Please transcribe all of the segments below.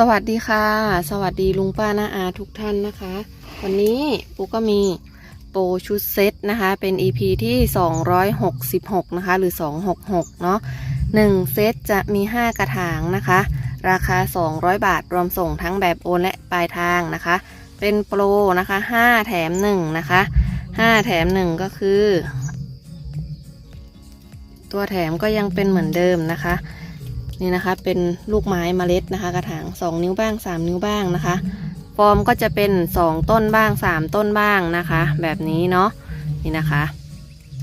สวัสดีค่ะ สวัสดีลุงป้าน้าอาทุกท่านนะคะ วันนี้ปูก็มีโปรชุดเซตนะคะ เป็น EP ที่ 266 นะคะ หรือ 266 เนาะ1เซตจะมี 5 กระถางนะคะ ราคา 200 บาท รวมส่งทั้งแบบโอนและปลายทางนะคะ เป็นโปรนะคะ 5 แถม 1 นะคะ 5 แถม 1 ก็คือ ตัวแถมก็ยังเป็นเหมือนเดิมนะคะ นี่นะคะ เป็นลูกไม้เมล็ดนะคะ กระถาง 2 นิ้วบ้าง 3 นิ้วบ้างนะคะ ฟอร์มก็จะเป็น 2 ต้นบ้าง 3 ต้นบ้างนะคะ แบบนี้เนาะนี่นะคะ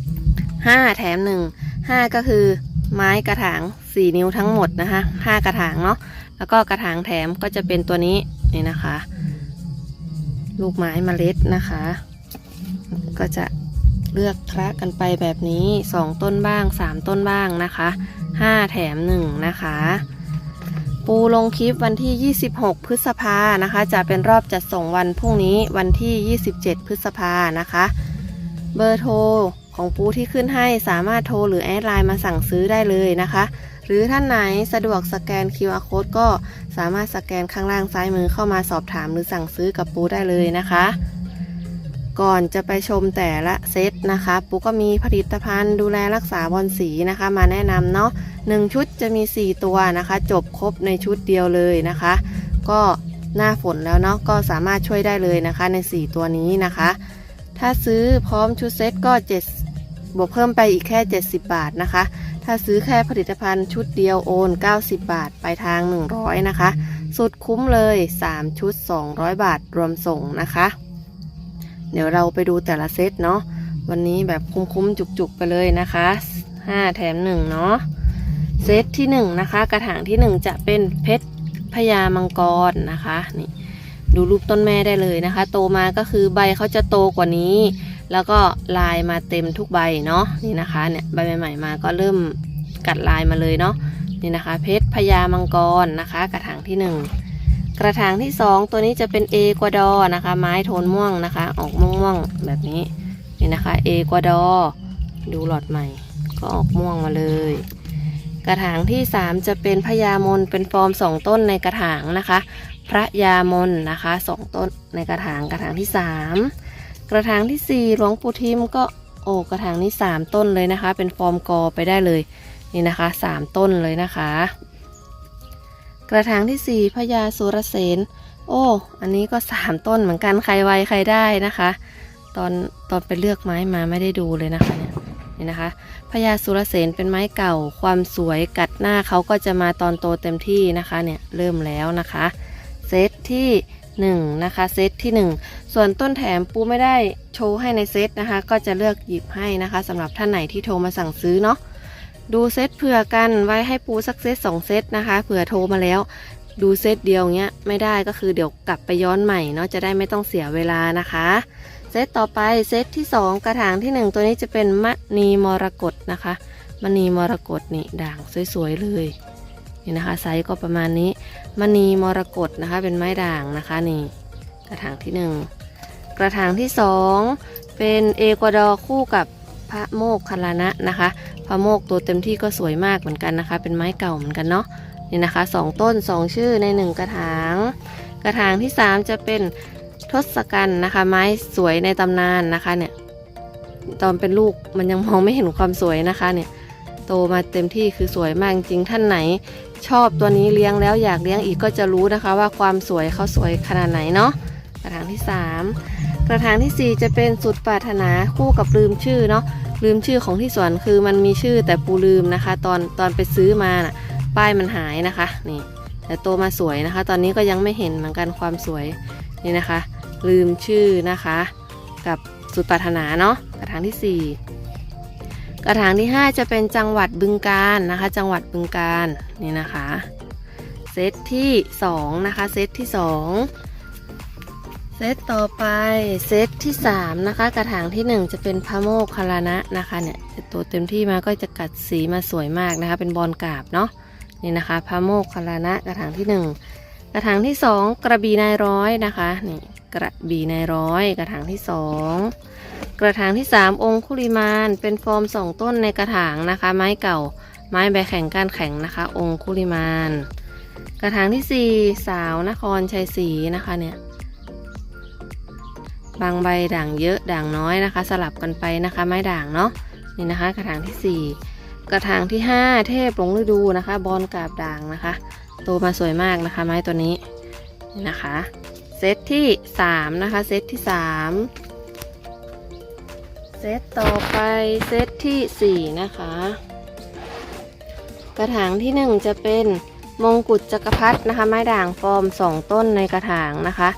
5 แถม 1 5 ก็คือไม้กระถาง 4 นิ้วทั้งหมดนะคะ 5 กระถางเนาะแล้วก็กระถางแถมก็จะเป็นตัวนี้นี่นะคะ ลูกไม้เมล็ดนะคะ ก็จะเลือกคละกันไปแบบนี้ 2 ต้นบ้าง 3 ต้นบ้างนะคะ 5 แถม 1 นะคะ ปูลงคลิปวันที่ 26 พฤษภานะคะ จะเป็นรอบจัดส่งวันพรุ่งนี้วันที่ 27 พฤษภานะคะ เบอร์โทรของปูที่ขึ้นให้สามารถโทรหรือแอดไลน์มาสั่งซื้อได้เลยนะคะ หรือท่านไหนสะดวกสแกน QR code ก็สามารถสแกนข้างล่างซ้ายมือเข้ามาสอบถามหรือสั่งซื้อกับปูได้เลยนะคะ ก่อนจะไปชมแต่ละเซตนะคะปูก็มีผลิตภัณฑ์ดูแลรักษาบอลสีนะคะ มาแนะนำเนาะหนึ่งชุดจะมี 4 ตัวนะคะ จบครบในชุดเดียวเลยนะคะ ก็หน้าฝนแล้วเนาะก็สามารถช่วยได้เลยนะคะใน 4 ตัวนี้นะคะ ถ้าซื้อพร้อมชุดเซตก็7บวกเพิ่มไปอีกแค่ 70 บาทนะคะ ถ้าซื้อแค่ผลิตภัณฑ์ชุดเดียวโอน 90 บาทไปทาง 100 นะคะ สุดคุ้มเลย 3 ชุด 200 บาทรวมส่งนะคะ เดี๋ยวเราไปดูแต่ละเซตเนาะวันนี้แบบคุ้มๆจุกๆไปเลยนะคะ 5 แถม 1 เนาะเซตที่ 1 นะคะ กระถางที่ 1 จะเป็นเพชรพญามังกรนะคะนี่ดูรูปต้นแม่ได้เลยนะคะ โตมาก็คือใบเขาจะโตกว่านี้ แล้วก็ลายมาเต็มทุกใบเนาะนี่นะคะเนี่ยใบใหม่ๆมาก็เริ่มกัดลายมาเลยเนาะนี่นะคะ เพชรพญามังกรนะคะ กระถางที่ 1 กระถางที่ 2 ตัวนี้จะเป็นเอกวาดอร์นะคะ ไม้โทนม่วงนะคะ ออกม่วงๆแบบนี้นี่นะคะเอกวาดอร์ดูหลอดใหม่ ก็ออกม่วงมาเลย กระถางที่ 3 จะเป็นพญามนเป็นฟอร์ม 2 ต้นในกระถางนะคะ พระยามนนะคะ 2 ต้นในกระถางกระถางที่ 3 กระถางทีสี่4 หลวงปู่ทิมก็โอ้กระถางนี้ 3 ต้นเลยนะคะ เป็นฟอร์มกอไปได้เลยนี่นะคะ 3 ต้นเลยนะคะ กระถางที่ 4พญาสุรเสน โอ้ อันนี้ก็3ต้นเหมือนกันใครไวใครได้นะคะ ตอนตอนไปเลือกไม้มาไม่ได้ดูเลยนะคะเนี่ยนี่นะคะพญาสุรเสนเป็นไม้เก่า ความสวยกัดหน้าเขาก็จะมาตอนโตเต็มที่นะคะเนี่ยเริ่มแล้วนะคะเซตที่1นะคะเซตที่ 1 ส่วนต้นแถมปูไม่ได้โชว์ให้ในเซตนะคะ ก็จะเลือกหยิบให้นะคะสำหรับท่านไหนที่โทรมาสั่งซื้อเนาะ ดูเซตเผื่อกันไว้ให้ปูสักเซต2เซตนะคะ เผื่อโทรมาแล้ว ดูเซตเดียวเงี้ยไม่ได้ก็คือเดี๋ยวกลับไปย้อนใหม่เนาะจะได้ไม่ต้องเสียเวลานะคะเซตต่อไปเซตที่ 2 กระถางที่ 1 ตัวนี้จะเป็นมณีมรกตนะคะมณีมรกตนี่ด่างสวยๆเลยนี่นะคะไซส์ก็ประมาณนี้มณีมรกตนะคะ เป็นไม้ด่างนะคะนี่ กระถางที่ 1 กระถางที่ 2 เป็นเอกวาดอร์คู่กับ ระโมกขลานะนะคะ พระโมกตัวเต็มที่ก็สวยมากเหมือนกันนะคะ เป็นไม้เก่าเหมือนกันเนาะนี่นะคะสองต้นสองชื่อในหนึ่งกระถาง กระถางที่สามจะเป็นทศกัณฐ์นะคะ ไม้สวยในตำนานนะคะเนี่ยตอนเป็นลูกมันยังมองไม่เห็นความสวยนะคะเนี่ยโตมาเต็มที่คือสวยมากจริงท่านไหน ชอบตัวนี้เลี้ยงแล้วอยากเลี้ยงอีกก็จะรู้นะคะ ว่าความสวยเขาสวยขนาดไหนเนาะกระถางที่สามกระถางที่สี่จะเป็นสุดปรารถนาคู่กับลืมชื่อเนาะ ลืมชื่อของที่สวนคือมันมีชื่อแต่ปูลืมนะคะ ตอนตอนไปซื้อมาน่ะป้ายมันหายนะคะนี่ แต่โตมาสวยนะคะ ตอนนี้ก็ยังไม่เห็นเหมือนกันความสวยนี่นะคะ ลืมชื่อนะคะ กับสุดปรารถนาเนาะกระถางที่ 4 กระถางที่ 5 จะเป็นจังหวัดบึงกาฬนะคะ จังหวัดบึงกาฬนี่นะคะเซตที่ 2 นะคะ เซตที่ 2 เซตต่อไปเซตที่3นะคะ กระถางที่ 1 จะเป็นพระโมคคัลลานะนะคะเนี่ยตัวเต็มที่มาก็จะกัดสีมาสวยมากนะคะ เป็นบอลกาบเนาะนี่นะคะพระโมคคัลลานะกระถางที่ 1 กระถางที่ 2 กระบี่นายร้อยนะคะนี่กระบี่นายร้อย กระถางที่ 2 กระถางที่ 3 องคุลิมานเป็นฟอร์มสองต้นในกระถางนะคะ ไม้เก่าไม้ใบแข็งก้านแข็งนะคะ องคุลิมาน กระถางที่สี่สาวนครชัยศรีนะคะเนี่ย บางใบด่างเยอะด่างน้อยนะคะ สลับกันไปนะคะ ไม้ด่างเนาะนี่นะคะ กระถางที่สี่กระถางที่ห้าเทพหลงฤดูนะคะ บอลกาบด่างนะคะ โตมาสวยมากนะคะ ไม้ตัวนี้นี่นะคะเซตที่สามนะคะเซตที่สามเซตต่อไปเซตที่สี่นะคะ กระถางที่หนึ่งจะเป็นมงกุฎจักรพรรดินะคะ ไม้ด่างฟอร์มสองต้นในกระถางนะคะ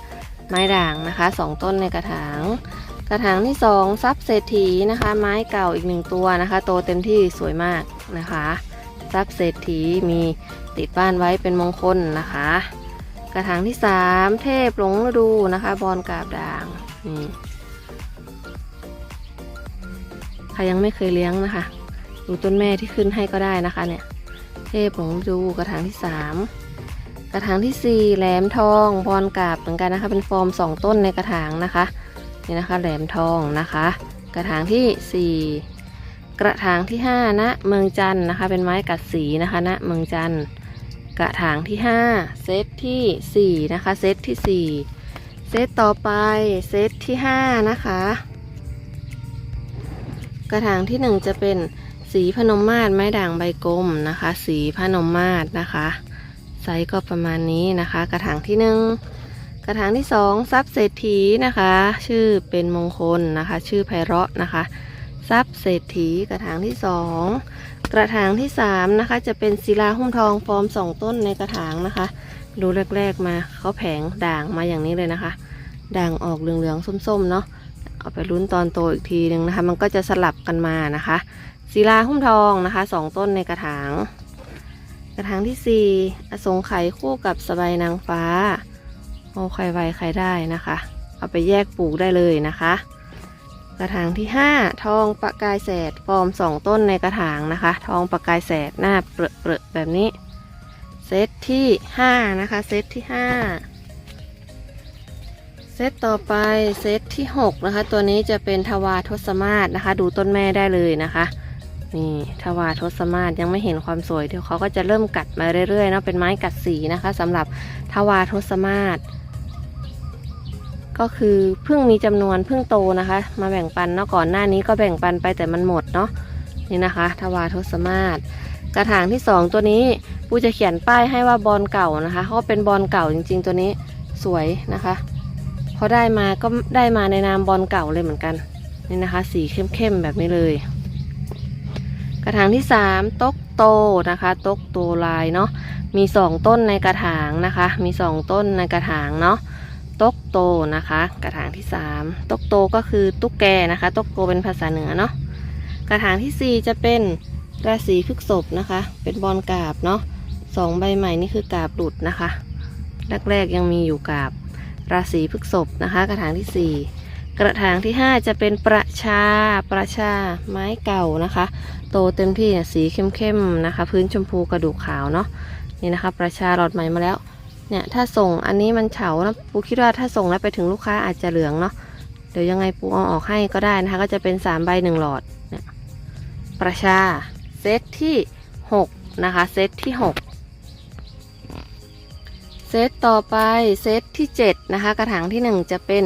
ไม้ด่างนะคะสองต้นในกระถาง กระถางที่สองซับเศรษฐีนะคะ ไม้เก่าอีกหนึ่งตัวนะคะ โตเต็มที่สวยมากนะคะซับเศรษฐีมีติดบ้านไว้เป็นมงคลนะคะ กระถางที่สามเทพหลงฤดูนะคะ บอลกาบด่างนี่ใครยังไม่เคยเลี้ยงนะคะ ดูต้นแม่ที่ขึ้นให้ก็ได้นะคะเนี่ย เทพหลงฤดูกระถางที่สาม กระถางที่สี่แหลมทองบอลกาบเหมือนกันนะคะ เป็นฟอร์มสองต้นในกระถางนะคะนี่นะคะ แหลมทองนะคะ กระถางที่สี่กระถางที่ห้าณเมืองจันนะคะ เป็นไม้กัดสีนะคะณเมืองจันกระถางที่ 5 เซตที่ 4 นะคะ เซตที่ 4 เซตต่อไปเซตที่ 5 นะคะ กระถางที่ 1 จะเป็นสีพนมมาศไม้ด่างใบกลมนะคะ สีพนมมาศนะคะ ซส์ก็ประมาณนี้นะคะ กระถางที่1กระถางที่2ซับเศรษฐีนะคะ ชื่อเป็นมงคลนะคะ ชื่อไพเราะนะคะซับเศรษฐีกระถางที่2กระถางที่3นะคะจะเป็นศิลาหุ้มทองฟอร์มสองต้นในกระถางนะคะ ดูแรกๆมาเขาแผงด่างมาอย่างนี้เลยนะคะ ด่างออกเหลืองๆส้มๆเนาะเอาไปลุ้นตอนโตอีกทีหนึ่งนะคะ มันก็จะสลับกันมานะคะศิลาหุ้มทองนะคะสองต้นในกระถาง กระถางที่ 4 อสงไขยคู่กับสบายนางฟ้าโอ้ใครไวใครได้นะคะ เอาไปแยกปลูกได้เลยนะคะ กระถางที่ 5 ทองประกายแสดฟอร์ม 2 ต้นในกระถางนะคะ ทองประกายแสดหน้าเปรอะเปรอะแบบนี้ เซตที่ 5 นะคะ เซตที่ 5เซตต่อไปเซตที่ 6 นะคะ ตัวนี้จะเป็นทวารทศมาศนะคะ ดูต้นแม่ได้เลยนะคะ นี่ทวาทศมาศยังไม่เห็นความสวยเดี๋ยวเขาก็จะเริ่มกัดมาเรื่อยๆเนาะเป็นไม้กัดสีนะคะสำหรับทวาทศมาศก็คือเพิ่งมีจำนวนเพิ่งโตนะคะ มาแบ่งปันเนาะก่อนหน้านี้ก็แบ่งปันไปแต่มันหมดเนาะนี่นะคะทวาทศมาศกระถางที่สองตัวนี้ปูจะเขียนป้ายให้ว่าบอลเก่านะคะเขาเป็นบอลเก่าจริง ๆ ตัวนี้สวยนะคะพอได้มาก็ได้มาในนามบอลเก่าเลยเหมือนกันนี่นะคะ สีเข้มๆแบบนี้เลย ระถางที่สามตกโตนะคะตกโตลายเนาะมีสองต้นในกระถางนะคะ มีสองต้นในกระถางเนาะตกโตนะคะ กระถางที่ 3 ตกโตก็คือตุ๊กแกนะคะตกโตเป็นภาษาเหนือเนาะกระถางทีสี่4 จะเป็นราศีพฤษภนะคะ เป็นบอลกาบเนาะสองใบใหม่นี่คือกาบหลุดนะคะแรกๆยังมีอยู่กาบราศีพฤษภนะคะ กระถางที่ 4 กระถางที่ 5 จะเป็นประชาประชาไม้เก่านะคะ โตเต็มที่เนี่ยสีเข้มๆนะคะ พื้นชมพูกระดูกขาวเนาะนี่นะคะ ประชาหลอดใหม่มาแล้วเนี่ยถ้าส่งอันนี้มันเฉานะปูคิดว่าถ้าส่งแล้วไปถึงลูกค้าอาจจะเหลืองเนาะเดี๋ยวยังไงปูเอาออกให้ก็ได้นะคะ ก็จะเป็น3ใบ1หลอดเนี่ยประชาเซตที่ 6 นะคะ เซตที่ 6 เซตต่อไปเซตที่7นะคะ กระถางที่ 1 จะเป็น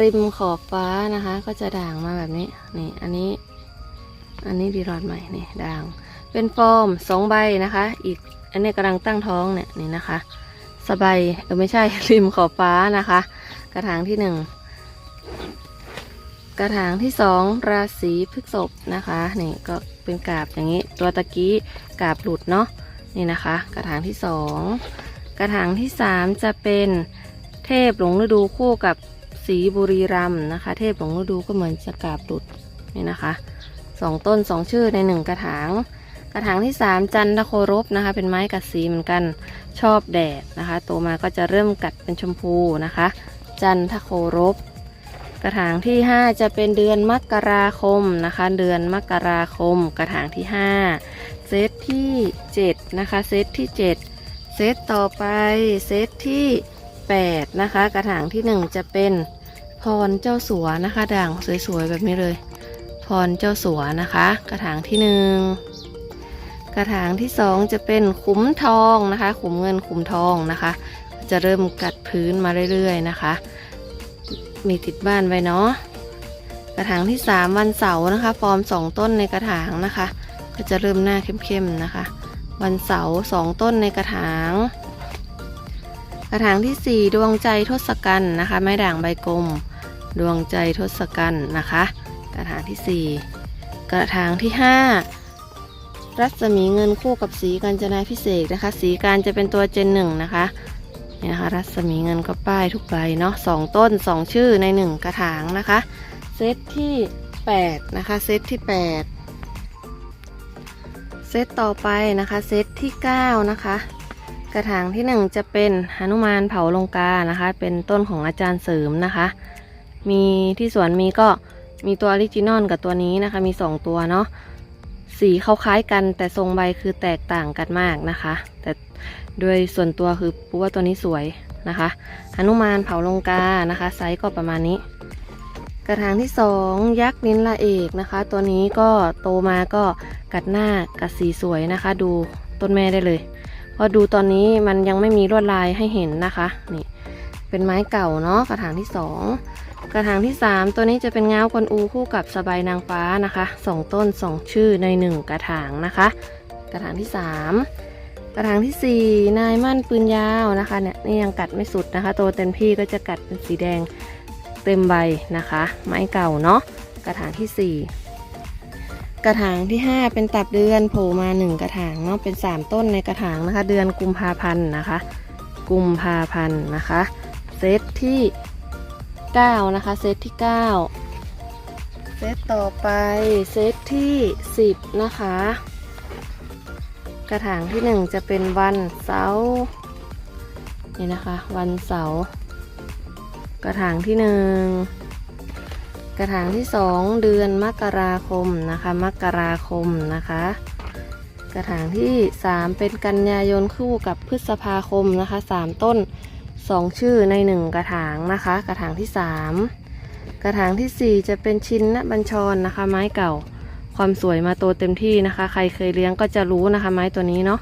ริมขอบฟ้านะคะ ก็จะด่างมาแบบนี้นี่อันนี้ อันนี้ดีรอดใหม่นี่ด่าง เป็นฟอร์มสองใบนะคะ อีกอันนี้กำลังตั้งท้องเนี่ยนี่นะคะ สบายเออไม่ใช่ริมขอบฟ้านะคะ กระถางที่หนึ่งกระถางที่สองราศีพฤษภนะคะนี่ก็เป็นกาบอย่างนี้ ตัวตะกี้กาบหลุดเนาะนี่นะคะ กระถางที่สอง กระถางที่สามจะเป็นเทพหลงฤดูคู่กับสีบุรีรัมนะคะ เทพหลงฤดูก็เหมือนจะกาบหลุดนี่นะคะสองต้นสองชื่อในหนึ่งกระถาง กระถางที่ 3 จันทโครบนะคะ เป็นไม้กัดสีเหมือนกันชอบแดดนะคะโตมาก็จะเริ่มกัดเป็นชมพูนะคะ จันทโครบกระถางที่ 5 จะเป็นเดือนมกราคมนะคะ เดือนมกราคม กระถางที่ 5 เซตที่ 7 นะคะ เซตที่ 7 ซตต่อไปเซตที่ 8 นะคะ กระถางที่ 1 จะเป็นพรเจ้าสัวนะคะ ด่างสวยๆแบบนี้เลย พรเจ้าสัวนะคะ กระถางที่หนึ่งกระถางที่สองจะเป็นขุมทองนะคะ ขุมเงินขุมทองนะคะ จะเริ่มกัดพื้นมาเรื่อยๆนะคะ มีติดบ้านไว้เนาะกระถางที่สามวันเสาร์นะคะ ฟอร์มสองต้นในกระถางนะคะ ก็จะเริ่มหน้าเข้มๆนะคะ วันเสาร์สองต้นในกระถาง กระถางที่สี่ดวงใจทศกัณฐ์นะคะ ไม้ด่างใบกลม ดวงใจทศกัณฐ์นะคะ กระถางที่สี่กระถางที่ห้ารัศมีเงินคู่กับสีกาญจนาพิเศษนะคะ สีการจะเป็นตัวเจนหนึ่งนะคะนี่นะคะ รัศมีเงินก็ป้ายทุกใบเนาะสองต้นสองชื่อในหนึ่งกระถางนะคะ เซตที่แปดนะคะ เซตที่แปด เซตต่อไปนะคะ เซตที่เก้านะคะ กระถางที่หนึ่งจะเป็นหนุมานเผาลงกานะคะ เป็นต้นของอาจารย์เสริมนะคะ มีที่สวนมีก็มีตัวออริจินอลกับตัวนี้นะคะ มี 2 ตัวเนาะสีเขาคล้ายกันแต่ทรงใบคือแตกต่างกันมากนะคะ แต่โดยส่วนตัวคือปูว่าตัวนี้สวยนะคะหนุมานเผาลงกานะคะ ไซส์ก็ประมาณนี้ กระถางที่ 2 ยักษ์นินละเอกนะคะ ตัวนี้ก็โตมาก็กัดหน้ากัดสีสวยนะคะ ดูต้นแม่ได้เลยพอดูตอนนี้มันยังไม่มีลวดลายให้เห็นนะคะนี่เป็นไม้เก่าเนาะกระถางที่สองกระถางที่สามตัวนี้จะเป็นเงากวนอูคู่กับสบายนางฟ้านะคะสองต้นสองชื่อในหนึ่งกระถางนะคะ กระถางที่สามกระถางที่สี่นายมั่นปืนยาวนะคะเนี่ยนี่ยังกัดไม่สุดนะคะตัวเต็มที่ก็จะกัดเป็นสีแดง เต็มใบนะคะ ไม้เก่าเนาะกระถางที่สี่กระถางที่ 5 เป็นตับเดือนโผล่มา 1 กระถางเนาะเป็น 3 ต้นในกระถางนะคะ เดือนกุมภาพันธ์นะคะ กุมภาพันธ์นะคะเซตที่ 9 นะคะเซตที่ 9 เซตต่อไปเซตที่ 10 นะคะ กระถางที่ 1 จะเป็นวันเสาร์นี่นะคะ วันเสาร์ กระถางที่1กระถางที่2เดือนมกราคมนะคะ มกราคมนะคะ กระถางที่3เป็นกันยายนคู่กับพฤษภาคมนะคะ3ต้น2ชื่อใน1กระถางนะคะ กระถางที่3กระถางที่สี่จะเป็นชินนะบัญชรนะคะ ไม้เก่าความสวยมาโตเต็มที่นะคะ ใครเคยเลี้ยงก็จะรู้นะคะ ไม้ตัวนี้เนาะ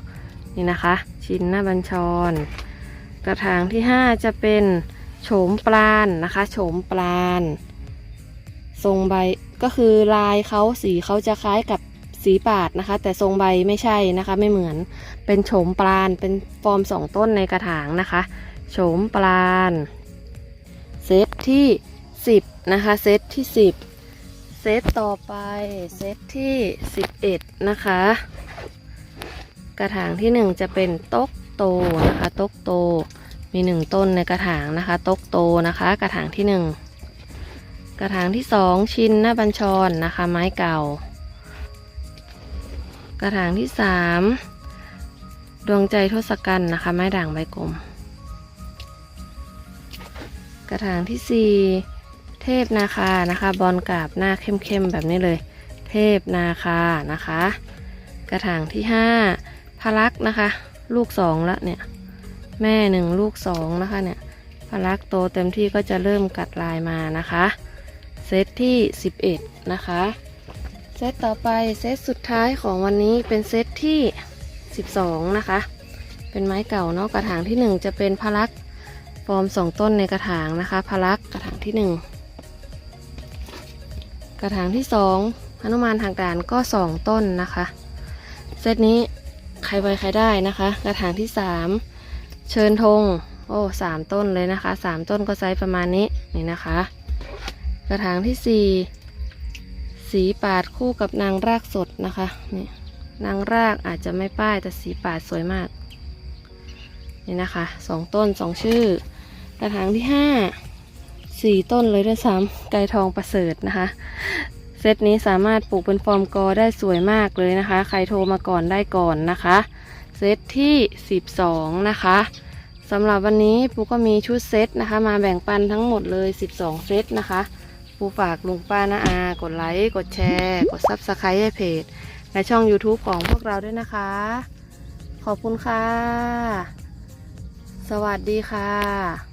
นี่นะคะ ชินนะบัญชร กระถางที่ 5 จะเป็น โฉมปราณนะคะโฉมปราณทรงใบก็คือลายเขาสีเขาจะคล้ายกับสีปาดนะคะ แต่ทรงใบไม่ใช่นะคะ ไม่เหมือนเป็นโฉมปราณเป็นฟอร์มสองต้นในกระถางนะคะโฉมปราณเซตที่ 10 นะคะ เซตที่ 10 เซตต่อไปเซตที่ 11 นะคะ กระถางที่ 1 จะเป็นโต๊กโตนะคะโต๊กโต มี1ต้นในกระถางนะคะโต๊กโตนะคะ กระถางที่1กระถางที่สองชินหน้าบัญชรนะคะ ไม้เก่า กระถางที่สามดวงใจทศกัณฐ์นะคะ ไม้ด่างใบกลม กระถางที่สี่เทพนาคานะคะ บอลกราบหน้าเข้มๆแบบนี้เลย เทพนาคานะคะ กระถางที่ห้าพลักษ์นะคะ ลูกสองแล้วเนี่ย แม่หนึ่งลูกสองนะคะเนี่ยพลักโตเต็มที่ก็จะเริ่มกัดลายมานะคะ เซตที่ 11 นะคะ เซตต่อไปเซตสุดท้ายของวันนี้เป็นเซตที่ 12 นะคะ เป็นไม้เก่าเนาะกระถางที่ 1 จะเป็นพลักฟอร์ม 2 ต้นในกระถางนะคะพลักกระถางที่ 1 กระถางที่2หนุมานทางการก็ 2 ต้นนะคะ เซตนี้ใครไวใครได้นะคะ กระถางที่ 3 เชิญธงโอ้สามต้นเลยนะคะ3ต้นก็ไซส์ประมาณนี้นี่นะคะ กระถางที่สี่สีปาดคู่กับนางรากสดนะคะนี่นางรากอาจจะไม่ป้ายแต่สีปาดสวยมากนี่นะคะสองต้นสองชื่อ กระถางที่ห้าสี่ต้นเลยด้วยซ้ำไก่ทองประเสริฐนะคะ เซตนี้สามารถปลูกเป็นฟอร์มกอได้สวยมากเลยนะคะ ใครโทรมาก่อนได้ก่อนนะคะ เซตที่ 12 นะคะสำหรับวันนี้ปูก็มีชุดเซตนะคะ มาแบ่งปันทั้งหมดเลย 12 เซตนะคะปูฝากลุงป้านาอา กดไลค์ กดแชร์ กดซับสไครต์ให้เพจ และช่อง YouTube ของพวกเราด้วยนะคะ ขอบคุณค่ะ สวัสดีค่ะ